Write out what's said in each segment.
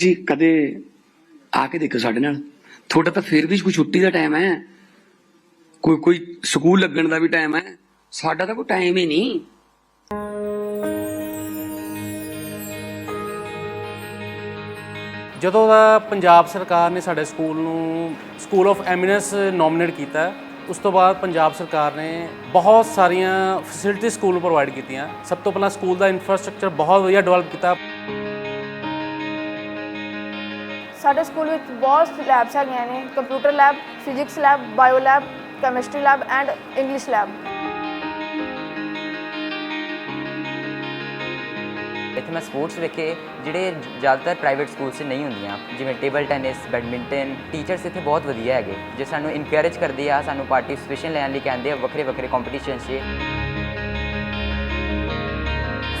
ਜੀ, ਕਦੇ ਆ ਕੇ ਦੇਖੋ ਸਾਡੇ ਨਾਲ। ਤੁਹਾਡਾ ਤਾਂ ਫਿਰ ਵੀ ਕੋਈ ਛੁੱਟੀ ਦਾ ਟਾਈਮ ਹੈ। ਕੋਈ ਕੋਈ ਸਕੂਲ ਲੱਗਣ ਦਾ ਵੀ ਟਾਈਮ ਹੈ। ਸਾਡਾ ਤਾਂ ਕੋਈ ਟਾਈਮ ਹੀ ਨਹੀਂ। ਜਦੋਂ ਦਾ ਪੰਜਾਬ ਸਰਕਾਰ ਨੇ ਸਾਡੇ ਸਕੂਲ ਨੂੰ ਸਕੂਲ ਆਫ ਐਮੀਨੈਂਸ ਨੋਮੀਨੇਟ ਕੀਤਾ, ਉਸ ਤੋਂ ਬਾਅਦ ਪੰਜਾਬ ਸਰਕਾਰ ਨੇ ਬਹੁਤ ਸਾਰੀਆਂ ਫੈਸਿਲਿਟੀ ਸਕੂਲ ਪ੍ਰੋਵਾਈਡ ਕੀਤੀਆਂ। ਸਭ ਤੋਂ ਪਹਿਲਾਂ ਸਕੂਲ ਦਾ ਇਨਫਰਾਸਟ੍ਰਕਚਰ ਬਹੁਤ ਵਧੀਆ ਡਿਵੈਲਪ ਕੀਤਾ। ਸਾਡੇ ਸਕੂਲ ਵਿੱਚ ਬਹੁਤ ਲੈਬਸ ਹੈਗੀਆਂ ਨੇ computer lab physics lab bio lab chemistry lab and English lab ਇੱਥੇ ਮੈਂ ਸਪੋਰਟਸ ਵੇਖੇ, ਜਿਹੜੇ ਜ਼ਿਆਦਾਤਰ ਪ੍ਰਾਈਵੇਟ ਸਕੂਲ 'ਚ ਨਹੀਂ ਹੁੰਦੀਆਂ। ਜਿਵੇਂ ਟੇਬਲ ਟੈਨਿਸ ਬੈਡਮਿੰਟਨ ਟੀਚਰਸ ਇੱਥੇ ਬਹੁਤ ਵਧੀਆ ਹੈਗੇ। ਜੇ ਸਾਨੂੰ ਇਨਕਰੇਜ ਕਰਦੇ ਆ, ਸਾਨੂੰ ਪਾਰਟਿਸਿਪੇਸ਼ਨ ਲੈਣ ਲਈ ਕਹਿੰਦੇ ਆ ਵੱਖਰੇ ਵੱਖਰੇ ਕੰਪੀਟੀਸ਼ਨ 'ਚ।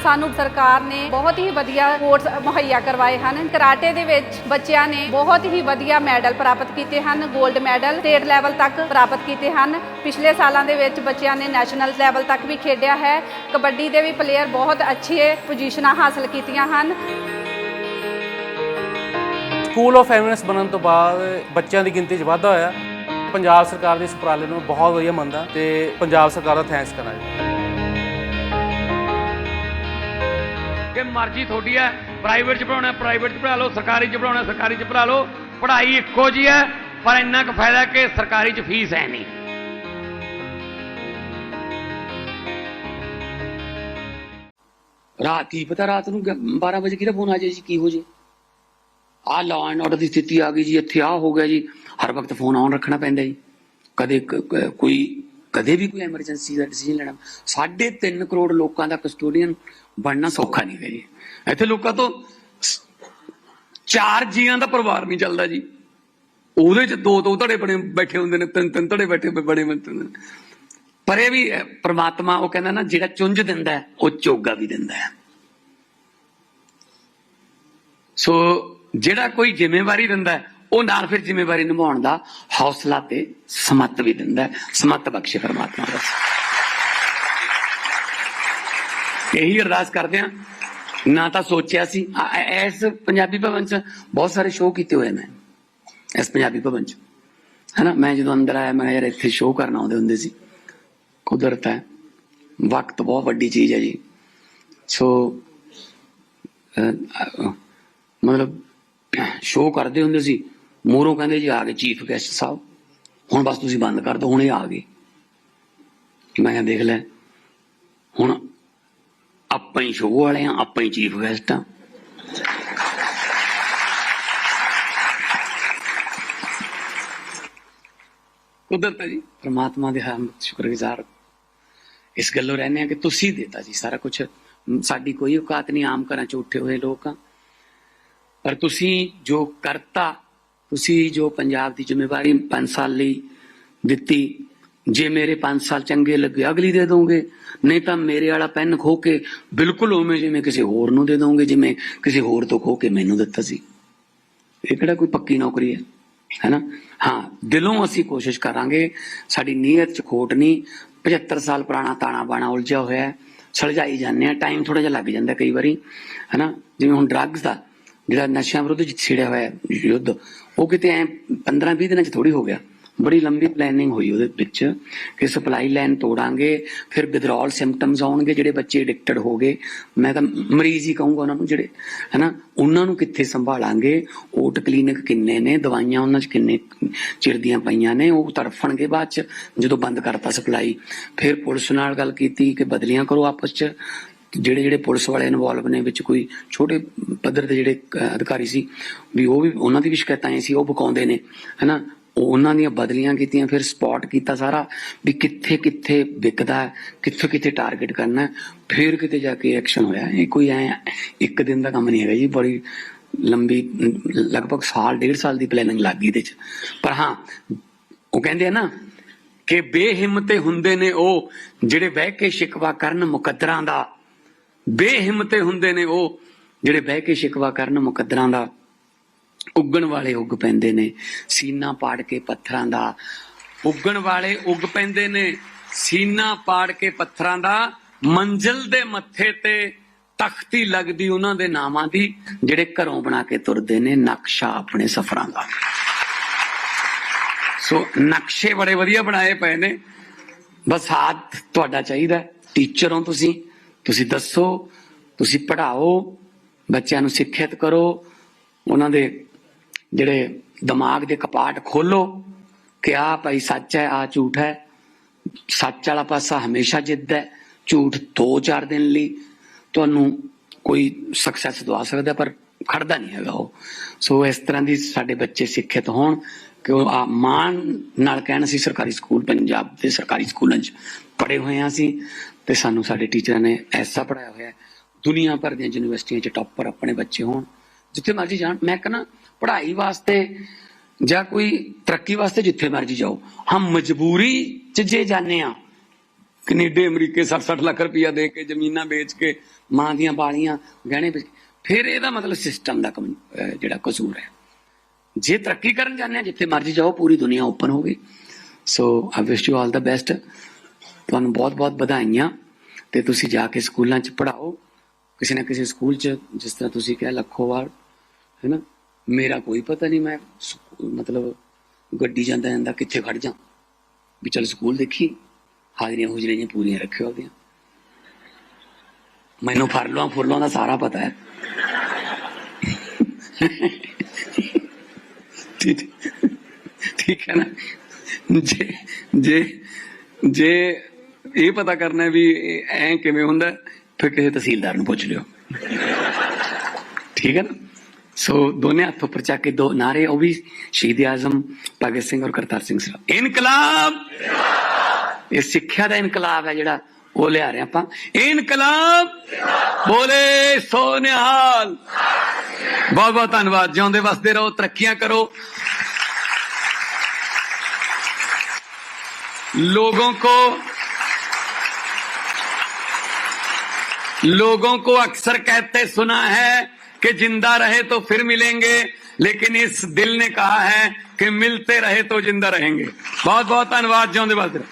ਸਾਨੂੰ ਸਰਕਾਰ ਨੇ ਬਹੁਤ ਹੀ ਵਧੀਆ ਕੋਰਸ ਮੁਹੱਈਆ ਕਰਵਾਏ ਹਨ। ਕਰਾਟੇ ਦੇ ਵਿੱਚ ਬੱਚਿਆਂ ਨੇ ਬਹੁਤ ਹੀ ਵਧੀਆ ਮੈਡਲ ਪ੍ਰਾਪਤ ਕੀਤੇ ਹਨ। 골ਡ ਮੈਡਲ ਸਟੇਟ ਲੈਵਲ ਤੱਕ ਪ੍ਰਾਪਤ ਕੀਤੇ ਹਨ। ਪਿਛਲੇ ਸਾਲਾਂ ਦੇ ਵਿੱਚ ਬੱਚਿਆਂ ਨੇ ਨੈਸ਼ਨਲ ਲੈਵਲ ਤੱਕ ਵੀ ਖੇਡਿਆ ਹੈ। ਕਬੱਡੀ ਦੇ ਵੀ ਪਲੇਅਰ ਬਹੁਤ ਅੱਛੇ ਪੋਜੀਸ਼ਨਾਂ ਹਾਸਲ ਕੀਤੀਆਂ ਹਨ। ਸਕੂਲ ਆਫ ਐਮੀਨੈਂਸ ਬਣਨ ਤੋਂ ਬਾਅਦ ਬੱਚਿਆਂ ਦੀ ਗਿਣਤੀ 'ਚ ਵਾਧਾ ਹੋਇਆ। ਪੰਜਾਬ ਸਰਕਾਰ ਦੇ ਇਸ ਉਪਰਾਲੇ ਨੂੰ ਬਹੁਤ ਵਧੀਆ ਮੰਨਦਾ ਤੇ ਪੰਜਾਬ ਸਰਕਾਰ ਦਾ ਥੈਂਕਸ ਕਰਨਾ ਜੀ ਮਰਜ਼ੀ ਤੁਹਾਡੀ ਹੈ। ਪ੍ਰਾਈਵੇਟ ਚ ਪੜਾਉਣਾ ਪ੍ਰਾਈਵੇਟ ਚ ਪੜਾ ਲਓ, ਸਰਕਾਰੀ ਚ ਪੜਾਉਣਾ ਸਰਕਾਰੀ ਚ ਪੜਾ ਲਓ। ਪੜ੍ਹਾਈ ਇੱਕੋ ਜੀ ਹੈ, ਪਰ ਇੰਨਾ ਕੁ ਫਾਇਦਾ ਕਿ ਸਰਕਾਰੀ ਚ ਫੀਸ ਹੈ ਨਹੀਂ। ਰਾਤ ਕੀ ਪਤਾ, ਰਾਤ ਨੂੰ 12 ਵਜੇ ਕਿਹਦਾ ਫੋਨ ਆ ਜਾਏ ਜੀ, ਕੀ ਹੋ ਜੇ ਆ ਲਾਅ ਐਂਡ ਆਰਡਰ ਦੀ ਸਥਿਤੀ ਆ ਗਈ ਜੀ, ਇੱਥੇ ਆ ਹੋ ਗਿਆ ਜੀ। ਹਰ ਵਕਤ ਫੋਨ ਆਨ ਰੱਖਣਾ ਪੈਂਦਾ ਜੀ। ਕਦੇ ਕੋਈ ਕਦੇ ਵੀ ਕੋਈ ਐਮਰਜੈਂਸੀ ਦਾ ਡਿਸੀਜਨ ਲੈਣਾ। 3.5 ਕਰੋੜ ਲੋਕਾਂ ਦਾ ਕਸਟੋਡੀਅਨ ਬਣਨਾ ਸੌਖਾ ਨਹੀਂ ਹੈ ਜੀ। ਇੱਥੇ ਲੋਕਾਂ ਤੋਂ ਚਾਰ ਜੀਆਂ ਦਾ ਪਰਿਵਾਰ ਨਹੀਂ ਚੱਲਦਾ ਜੀ। ਉਹਦੇ ਚ ਦੋ ਦੋ ਧੜੇ ਬਣੇ ਬੈਠੇ ਹੁੰਦੇ ਨੇ ਤਿੰਨ ਤਿੰਨ ਧੜੇ ਬੈਠੇ ਬੜੇ ਬੰਦੇ ਨੇ। ਪਰ ਇਹ ਵੀ ਅਹ, ਪ੍ਰਮਾਤਮਾ ਉਹ ਕਹਿੰਦਾ ਨਾ ਜਿਹੜਾ ਚੁੰਝ ਦਿੰਦਾ ਉਹ ਚੋਗਾ ਵੀ ਦਿੰਦਾ ਹੈ। ਸੋ ਜਿਹੜਾ ਕੋਈ ਜ਼ਿੰਮੇਵਾਰੀ ਦਿੰਦਾ ਉਹ ਨਾਲ ਫਿਰ ਜ਼ਿੰਮੇਵਾਰੀ ਨਿਭਾਉਣ ਦਾ ਹੌਸਲਾ ਤੇ ਸਮੱਤ ਵੀ ਦਿੰਦਾ ਹੈ। ਸਮੱਤ ਬਖਸ਼ੇ ਪ੍ਰਮਾਤਮਾ ਦਾ। ਇਹੀ ਅਰਦਾਸ ਕਰਦੇ ਆ ਨਾ ਤਾਂ ਸੋਚਿਆ ਸੀ। ਇਸ ਪੰਜਾਬੀ ਭਵਨ ਚ ਬਹੁਤ ਸਾਰੇ ਸ਼ੋਅ ਕੀਤੇ ਹੋਏ ਨੇ ਇਸ ਪੰਜਾਬੀ ਭਵਨ ਚ। ਹੈਨਾ, ਮੈਂ ਜਦੋਂ ਅੰਦਰ ਆਇਆ, ਮੈਂ ਯਾਰ ਇੱਥੇ ਸ਼ੋਅ ਕਰਨ ਆਉਂਦੇ ਹੁੰਦੇ ਸੀ। ਕੁਦਰਤ ਹੈ। ਵਕਤ ਬਹੁਤ ਵੱਡੀ ਚੀਜ਼ ਹੈ ਜੀ। ਸੋ ਮਤਲਬ ਸ਼ੋਅ ਕਰਦੇ ਹੁੰਦੇ ਸੀ। ਮੋਰੋਂ ਕਹਿੰਦੇ ਜੀ ਆ ਗਏ ਚੀਫ ਗੈਸਟ ਸਾਹਿਬ। ਹੁਣ ਬਸ ਤੁਸੀਂ ਬੰਦ ਕਰ ਦਿਓ, ਹੁਣੇ ਆ ਗਏ। ਮੈਂ ਕਿਹਾ ਦੇਖ ਲੈ, ਹੁਣ ਆਪਾਂ ਹੀ ਸ਼ੋਅ ਵਾਲੇ ਆ ਆਪਾਂ ਹੀ ਚੀਫ ਗੈਸਟ ਆ ਕੁਦਰਤ ਹੈ ਜੀ, ਪ੍ਰਮਾਤਮਾ ਦੇ ਹਮ ਸ਼ੁਕਰਗੁਜ਼ਾਰ। ਇਸ ਗੱਲੋਂ ਰਹਿੰਦੇ ਆ ਕਿ ਤੁਸੀਂ ਦਿੱਤਾ ਜੀ ਸਾਰਾ ਕੁਝ ਸਾਡੀ ਕੋਈ ਔਕਾਤ ਨਹੀਂ, ਆਮ ਘਰਾਂ ਚ ਉੱਠੇ ਹੋਏ ਲੋਕ ਆ ਪਰ ਤੁਸੀਂ ਜੋ ਕਰਤਾ ਤੁਸੀਂ ਜੋ ਪੰਜਾਬ ਦੀ ਜ਼ਿੰਮੇਵਾਰੀ 5 ਸਾਲ ਲਈ ਦਿੱਤੀ, ਜੇ ਮੇਰੇ 5 ਸਾਲ ਚੰਗੇ ਲੱਗੇ, ਅਗਲੀ ਦੇ ਦੋਗੇ। ਨਹੀਂ ਤਾਂ ਮੇਰੇ ਵਾਲਾ ਪੈਨ ਖੋ ਕੇ ਬਿਲਕੁਲ ਉਵੇਂ ਜਿਵੇਂ ਕਿਸੇ ਹੋਰ ਨੂੰ ਦੇ ਦੋਗੇ, ਜਿਵੇਂ ਕਿਸੇ ਹੋਰ ਤੋਂ ਖੋ ਕੇ ਮੈਨੂੰ ਦਿੱਤਾ ਸੀ। ਇਹ ਕਿਹੜਾ ਕੋਈ ਪੱਕੀ ਨੌਕਰੀ ਹੈ? ਹੈਨਾ? ਹਾਂ, ਦਿਲੋਂ ਅਸੀਂ ਕੋਸ਼ਿਸ਼ ਕਰਾਂਗੇ, ਸਾਡੀ ਨੀਅਤ ਚ ਖੋਟ ਨਹੀਂ 75 ਸਾਲ ਪੁਰਾਣਾ ਤਾਣਾ ਬਾਣਾ ਉਲਝਿਆ ਹੋਇਆ ਹੈ, ਸਲਝਾਈ ਜਾਂਦੇ ਆ ਟਾਈਮ ਥੋੜਾ ਜਿਹਾ ਲੱਗ ਜਾਂਦਾ ਕਈ ਵਾਰੀ, ਹੈਨਾ? ਜਿਵੇਂ ਹੁਣ ਡਰੱਗਸ ਦਾ, ਜਿਹੜਾ ਨਸ਼ਿਆਂ ਵਿਰੁੱਧ ਛਿੜਿਆ ਹੋਇਆ ਯੁੱਧ ਉਹ ਕਿਤੇ ਐ 15 20 ਦਿਨਾਂ ਚ ਥੋੜੀ ਹੋ ਗਿਆ। ਬੜੀ ਲੰਬੀ ਪਲੈਨਿੰਗ ਹੋਈ ਉਹਦੇ ਵਿੱਚ ਕਿ ਸਪਲਾਈ ਲਾਈਨ ਤੋੜਾਂਗੇ, ਫਿਰ ਵਿਦਰੋਲ ਸਿੰਪਟਮਸ ਆਉਣਗੇ ਜਿਹੜੇ ਬੱਚੇ ਐਡਿਕਟਡ ਹੋ ਗਏ। ਮੈਂ ਤਾਂ ਮਰੀਜ਼ ਹੀ ਕਹੂੰਗਾ ਉਹਨਾਂ ਨੂੰ ਜਿਹੜੇ, ਹਨਾ, ਉਹਨਾਂ ਨੂੰ ਕਿੱਥੇ ਸੰਭਾਲਾਂਗੇ ਓਟ ਕਲੀਨਿਕ ਕਿੰਨੇ ਨੇ, ਦਵਾਈਆਂ ਉਹਨਾਂ 'ਚ ਕਿੰਨੇ ਚਿਰ ਦੀਆਂ ਪਈਆਂ ਨੇ, ਉਹ ਤੜਫਣਗੇ ਬਾਅਦ 'ਚ ਜਦੋਂ ਬੰਦ ਕਰਤਾ ਸਪਲਾਈ ਫਿਰ ਪੁਲਿਸ ਨਾਲ ਗੱਲ ਕੀਤੀ ਕਿ ਬਦਲੀਆਂ ਕਰੋ ਆਪਸ 'ਚ। ਜਿਹੜੇ ਜਿਹੜੇ ਪੁਲਿਸ ਵਾਲੇ ਇਨਵੋਲਵ ਨੇ ਵਿੱਚ ਕੋਈ ਛੋਟੇ ਪੱਧਰ ਦੇ ਜਿਹੜੇ ਅਧਿਕਾਰੀ ਸੀ ਵੀ ਉਹ ਵੀ ਉਹਨਾਂ ਦੀ ਵੀ ਸ਼ਿਕਾਇਤਾਂ ਆਈਆਂ ਸੀ ਉਹ ਬਕਾਉਂਦੇ ਨੇ ਹਨਾ? ਉਹ ਉਹਨਾਂ ਦੀਆਂ ਬਦਲੀਆਂ ਕੀਤੀਆਂ ਫਿਰ ਸਪੌਟ ਕੀਤਾ ਸਾਰਾ ਵੀ ਕਿੱਥੇ ਕਿੱਥੇ ਵਿਕਦਾ ਹੈ, ਕਿੱਥੇ ਕਿੱਥੇ ਟਾਰਗੇਟ ਕਰਨਾ ਫਿਰ ਕਿਤੇ ਜਾ ਕੇ ਐਕਸ਼ਨ ਹੋਇਆ। ਇਹ ਕੋਈ ਐ ਇੱਕ ਦਿਨ ਦਾ ਕੰਮ ਨਹੀਂ ਹੈਗਾ ਜੀ ਬੜੀ ਲੰਬੀ ਲਗਭਗ ਸਾਲ ਡੇਢ ਸਾਲ ਦੀ ਪਲੈਨਿੰਗ ਲੱਗ ਗਈ ਇਹਦੇ ਚ। ਪਰ ਹਾਂ ਉਹ ਕਹਿੰਦੇ ਆ ਨਾ ਕਿ ਬੇਹਿੰਮਤੇ ਹੁੰਦੇ ਨੇ ਉਹ ਜਿਹੜੇ ਬਹਿ ਕੇ ਸ਼ਿਕਵਾ ਕਰਨ ਮੁਕੱਦਰਾਂ ਦਾ ਬੇਹਿੰਮਤੇ ਹੁੰਦੇ ਨੇ ਉਹ, ਜਿਹੜੇ ਬਹਿ ਕੇ ਸ਼ਿਕਵਾ ਕਰਨ ਮੁਕੱਦਰਾਂ ਦਾ। ਉੱਗਣ ਵਾਲੇ ਉੱਗ ਪੈਂਦੇ ਨੇ, ਸੀਨਾ ਪਾੜ ਕੇ ਪੱਥਰਾਂ ਦਾ। ਉੱਗਣ ਵਾਲੇ ਉੱਗ ਪੈਂਦੇ ਨੇ, ਸੀਨਾ ਪਾੜ ਕੇ ਪੱਥਰਾਂ ਦਾ। ਮੰਜ਼ਿਲ ਦੇ ਮੱਥੇ ਤੇ ਤਖਤੀ ਲੱਗਦੀ ਉਹਨਾਂ ਦੇ ਨਾਮਾਂ ਦੀ, ਜਿਹੜੇ ਘਰੋਂ ਬਣਾ ਕੇ ਤੁਰਦੇ ਨੇ ਨਕਸ਼ਾ ਆਪਣੇ ਸਫ਼ਰਾਂ ਦਾ। ਸੋ ਨਕਸ਼ੇ ਬੜੇ ਵਧੀਆ ਬਣਾਏ ਪਏ ਨੇ। ਬਸ ਸਾਥ ਤੁਹਾਡਾ ਚਾਹੀਦਾ, ਟੀਚਰ ਹੋ ਤੁਸੀਂ। ਤੁਸੀਂ ਦੱਸੋ, ਤੁਸੀਂ ਪੜ੍ਹਾਓ, ਬੱਚਿਆਂ ਨੂੰ ਸਿੱਖਿਅਤ ਕਰੋ, ਉਹਨਾਂ ਦੇ ਜਿਹੜੇ ਦਿਮਾਗ ਦੇ ਕਪਾਟ ਖੋਲੋ ਕਿ ਆ ਭਾਈ ਸੱਚ ਹੈ ਆ ਝੂਠ ਹੈ। ਸੱਚ ਵਾਲਾ ਪਾਸਾ ਹਮੇਸ਼ਾ ਜਿੱਦ ਹੈ। ਝੂਠ 2-4 ਦਿਨ ਲਈ ਤੁਹਾਨੂੰ ਕੋਈ ਸਕਸੈਸ ਦਵਾ ਸਕਦਾ ਪਰ ਖੜਦਾ ਨਹੀਂ ਹੈਗਾ ਉਹ। ਸੋ ਇਸ ਤਰ੍ਹਾਂ ਦੀ ਸਾਡੇ ਬੱਚੇ ਸਿੱਖਿਅਤ ਹੋਣ। ਕਿ ਉਹ ਆ ਮਾਣ ਨਾਲ ਕਹਿਣ ਅਸੀਂ ਸਰਕਾਰੀ ਸਕੂਲ ਪੰਜਾਬ ਦੇ ਸਰਕਾਰੀ ਸਕੂਲਾਂ 'ਚ ਪੜ੍ਹੇ ਹੋਏ ਹਾਂ ਅਸੀਂ ਤੇ ਸਾਨੂੰ ਸਾਡੇ ਟੀਚਰਾਂ ਨੇ ਐਸਾ ਪੜਾਇਆ ਹੋਇਆ ਹੈ। ਦੁਨੀਆ ਭਰ ਦੀਆਂ ਯੂਨੀਵਰਸਿਟੀਆਂ 'ਚ ਟੌਪਰ ਆਪਣੇ ਬੱਚੇ ਹੋਣ ਜਿੱਥੇ ਮਰਜ਼ੀ ਜਾਣ ਮੈਂ ਕਹਿੰਦਾ ਪੜ੍ਹਾਈ ਵਾਸਤੇ ਜਾਂ ਕੋਈ ਤਰੱਕੀ ਵਾਸਤੇ ਜਿੱਥੇ ਮਰਜ਼ੀ ਜਾਓ ਹਮ ਮਜਬੂਰੀ 'ਚ ਜੇ ਜਾਂਦੇ ਆ ਕੈਨੇਡਾ ਅਮਰੀਕੇ 60-60 ਲੱਖ ਰੁਪਇਆ ਦੇ ਕੇ ਜ਼ਮੀਨਾਂ ਵੇਚ ਕੇ ਮਾਂ ਦੀਆਂ ਬਾਲੀਆਂ ਗਹਿਣੇ ਵੇਚ ਕੇ, ਫਿਰ ਇਹਦਾ ਮਤਲਬ ਸਿਸਟਮ ਦਾ ਕਮ- ਜਿਹੜਾ ਕਸੂਰ ਹੈ ਜੇ ਤਰੱਕੀ ਕਰਨ ਜਾਂਦੇ ਆ, ਜਿੱਥੇ ਮਰਜ਼ੀ ਜਾਓ, ਪੂਰੀ ਦੁਨੀਆ ਓਪਨ ਹੋ ਗਈ ਸੋ ਆਈ wish you all the best ਤੁਹਾਨੂੰ ਬਹੁਤ-ਬਹੁਤ ਵਧਾਈਆਂ। ਤੇ ਤੁਸੀਂ ਜਾ ਕੇ ਸਕੂਲਾਂ 'ਚ ਪੜ੍ਹਾਓ। ਕਿਸੇ ਨਾ ਕਿਸੇ ਸਕੂਲ 'ਚ, ਜਿਸ ਤਰ੍ਹਾਂ ਤੁਸੀਂ ਕਿਹਾ, ਲੱਖੋਵਾਲ, ਹੈ ਨਾ? ਮੇਰਾ ਕੋਈ ਪਤਾ ਨਹੀਂ, ਮੈਂ ਸਕੂ- ਮਤਲਬ ਗੱਡੀ ਜਾਂਦਾ ਜਾਂਦਾ ਕਿੱਥੇ ਖੜ ਜਾ। ਵੀ ਚਲ ਸਕੂਲ ਦੇਖੀ। ਹਾਜ਼ਰੀਆਂ ਹੁਜਰੀਆਂ ਪੂਰੀਆਂ ਰੱਖਿਓ ਉਹਦੀਆਂ। ਮੈਨੂੰ ਫਰਲੋਆਂ ਫੁਰਲੋਂ ਦਾ ਸਾਰਾ ਪਤਾ ਹੈ। ਠੀਕ ਹੈ ਨਾ? ਜੇ ਜੇ ਜੇ ਇਹ ਪਤਾ ਕਰਨਾ ਵੀ ਇਹ ਕਿਵੇਂ ਹੁੰਦਾ, ਫਿਰ ਕਿਸੇ ਤਹਿਸੀਲਦਾਰ ਨੂੰ ਪੁੱਛ ਲਿਓ। ਠੀਕ ਹੈ ਨਾ? ਸੋ ਦੋਨੇ ਹੱਥ ਉੱਪਰ ਚੱਕ ਕੇ ਦੋ ਨਾਰੇ, ਉਹ ਵੀ ਸ਼ਹੀਦ ਆਜ਼ਮ, ਭਗਤ ਸਿੰਘ ਔਰ ਕਰਤਾਰ ਸਿੰਘ ਸਾਹਿਬ ਇਨਕਲਾਬ! ਇਹ ਸਿੱਖਿਆ ਦਾ ਇਨਕਲਾਬ ਹੈ ਜਿਹੜਾ ਉਹ ਲਿਆ ਰਹੇ ਆਪਾਂ। ਇਨਕਲਾਬ! ਬੋਲੇ ਸੋਨਿਹਾਲ ਨਿਹਾਲ! बहुत बहुत धनबाद ਜਿਉਂਦੇ वसते रहो तरक्या करो। लोगों को लोगों को अक्सर कहते सुना है कि ज़िंदा रहे तो फिर मिलेंगे, लेकिन इस दिल ने कहा है कि मिलते रहे तो ज़िंदा रहेंगे। बहुत बहुत धन्यवाद जो रहो